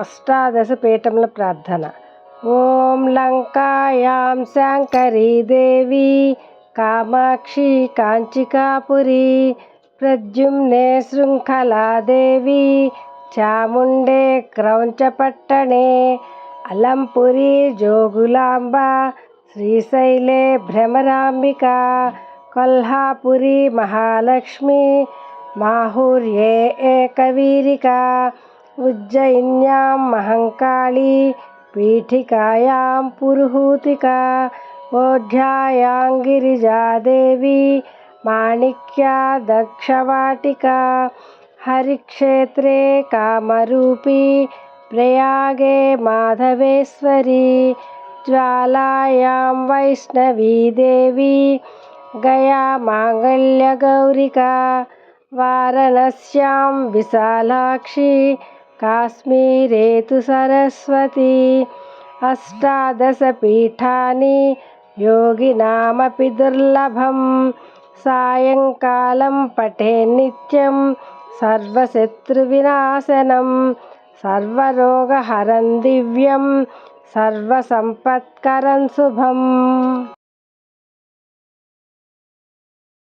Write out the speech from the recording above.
అష్టాదశ పీఠముల ప్రార్థన. ఓం లంకాయాం శాంకరీ దేవి కామాక్షి కాంచికాపురి ప్రద్యుమ్నే శృంఖలాదేవి చాముండే క్రౌంచపట్టణే అలంపురి జోగులాంబ శ్రీశైలే భ్రమరాంబిక కొల్హాపురి మహాలక్ష్మి మాహుర్యే ఏకవీరిక ఉజ్జయిన్యాం మహంకాళి పీఠికాయాం పురుహూతిక ఓఢ్యాయాం గిరిజాదేవి మాణిక్యా దక్షవాటిక హరిక్షేత్రే కామరూపీ ప్రయాగే మాధవేశ్వరి జ్వాలాయాం వైష్ణవీదేవి గయా మాంగళ్యగౌరికా వారణస్యాం విశాలాక్షి కాశ్మీరే తు సరస్వతి అష్టాదశపీఠాని యోగినామపి దుర్లభం సాయంకాలం పఠే నిత్యం సర్వశత్రువినాశనం సర్వరోగహరం దివ్యం సర్వసంపత్కరం శుభం